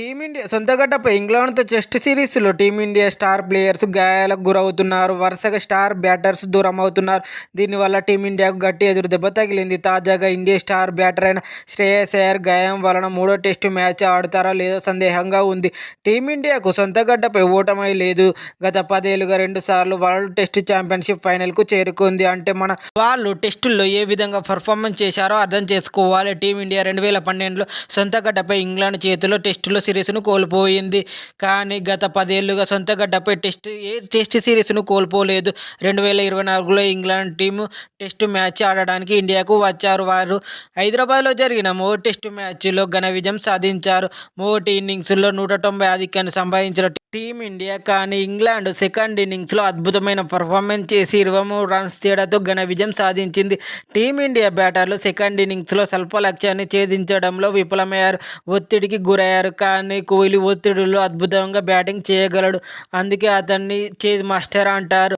Team India సొంతగడ్డపై ఇంగ్లాండ్తో test సిరీస్లో టీమిండియా స్టార్ ప్లేయర్స్ గాయాలకు గురవుతున్నారు. వరుసగా స్టార్ బ్యాటర్స్ దూరం అవుతున్నారు దీనివల్ల టీమిండియాకు గట్టి ఎదురు దెబ్బ తగిలింది. తాజాగా ఇండియా స్టార్ బ్యాటర్ అయిన శ్రేయస్ అయ్యర్ గాయం వలన మూడో టెస్టు మ్యాచ్ ఆడతారా లేదో సందేహంగా ఉంది. టీమిండియాకు సొంతగడ్డపై ఓటమై లేదు. గత పదేళ్ళుగా రెండు సార్లు వరల్డ్ టెస్ట్ ఛాంపియన్షిప్ ఫైనల్కు చేరుకుంది. అంటే మన వాళ్ళు టెస్టుల్లో ఏ విధంగా పర్ఫార్మెన్స్ చేశారో అర్థం చేసుకోవాలి. టీమిండియా రెండు వేల పన్నెండులో సొంతగడ్డపై ఇంగ్లాండ్ చేతిలో టెస్టులో సిరీస్ను కోల్పోయింది. కానీ గత పదేళ్ళుగా సొంత గడ్డపై టెస్ట్ ఏ టెస్ట్ సిరీస్ను కోల్పోలేదు. రెండు వేల ఇరవై నాలుగులో ఇంగ్లాండ్ టీము టెస్ట్ మ్యాచ్ ఆడడానికి ఇండియాకు వచ్చారు. వారు హైదరాబాద్లో జరిగిన మో టెస్ట్ మ్యాచ్లో ఘన విజయం సాధించారు. మోటి ఇన్నింగ్స్లో నూట తొంభై ఆధిక్యాన్ని సంపాదించిన టీమిండియా కానీ ఇంగ్లాండ్ సెకండ్ ఇన్నింగ్స్లో అద్భుతమైన పర్ఫార్మెన్స్ చేసి ఇరవై మూడు రన్స్ తేడాతో ఘన విజయం సాధించింది. టీమిండియా బ్యాటర్లు సెకండ్ ఇన్నింగ్స్లో స్వల్ప లక్ష్యాన్ని ఛేదించడంలో విఫలమయ్యారు. ఒత్తిడికి గురయ్యారు. కానీ కోహ్లీ ఒత్తిడిలో అద్భుతంగా బ్యాటింగ్ చేయగలడు. అందుకే అతన్ని చేజ్ మాస్టర్ అంటారు.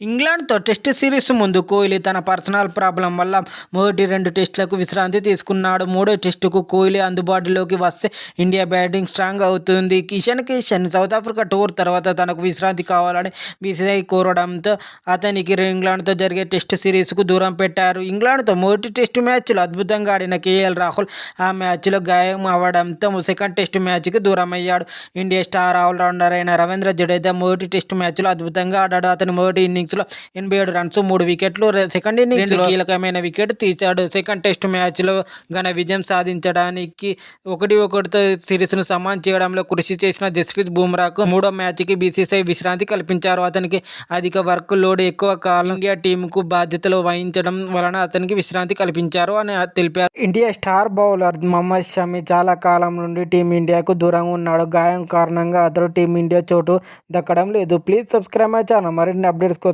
ఇంగ్లాండ్తో టెస్ట్ సిరీస్ ముందు కోహ్లీ తన పర్సనల్ ప్రాబ్లం వల్ల మొదటి రెండు టెస్టులకు విశ్రాంతి తీసుకున్నాడు. మూడో టెస్టుకు కోహ్లీ అందుబాటులోకి వస్తే ఇండియా బ్యాటింగ్ స్ట్రాంగ్ అవుతుంది. Kishan Kishan South Africa tour తర్వాత తనకు విశ్రాంతి కావాలని బీసీఐ కోరడంతో అతనికి ఇంగ్లాండ్తో జరిగే టెస్ట్ సిరీస్కు దూరం పెట్టారు. ఇంగ్లాండ్తో మొదటి టెస్ట్ మ్యాచ్లో అద్భుతంగా ఆడిన కేఎల్ రాహుల్ ఆ మ్యాచ్లో గాయం అవ్వడంతో సెకండ్ టెస్ట్ మ్యాచ్కి దూరం అయ్యాడు ఇండియా స్టార్ ఆల్రౌండర్ అయిన రవీంద్ర జడేజా మొదటి టెస్ట్ మ్యాచ్లో అద్భుతంగా ఆడాడు. అతని మొదటి ఇన్నింగ్ లో ఎనభై ఏడు రన్స్ మూడు వికెట్లు సెకండ్ ఇన్నింగ్స్ కీలకమైన వికెట్ తీశాడు. సెకండ్ టెస్ట్ మ్యాచ్లో ఘన విజయం సాధించడానికి ఒకటి ఒకటితో సిరీస్ను సమాన్ చేయడంలో కృషి చేసిన జస్ప్రీత్ బుమ్రాకు మూడో మ్యాచ్కి బీసీసీఐ విశ్రాంతి కల్పించారు. అతనికి అధిక వర్క్ లోడ్ ఎక్కువ కాలం ఇండియా టీంకు బాధ్యతలు వహించడం వలన అతనికి విశ్రాంతి కల్పించారు అని తెలిపారు. India star bowler Mohammed Shami చాలా కాలం నుండి టీమిండియాకు దూరంగా ఉన్నాడు. గాయం కారణంగా అతడు టీమిండియా చోటు దక్కడం లేదు. ప్లీజ్ సబ్స్క్రైబ్ మై ఛానల్ మరిన్ని అప్డేట్స్ కోసం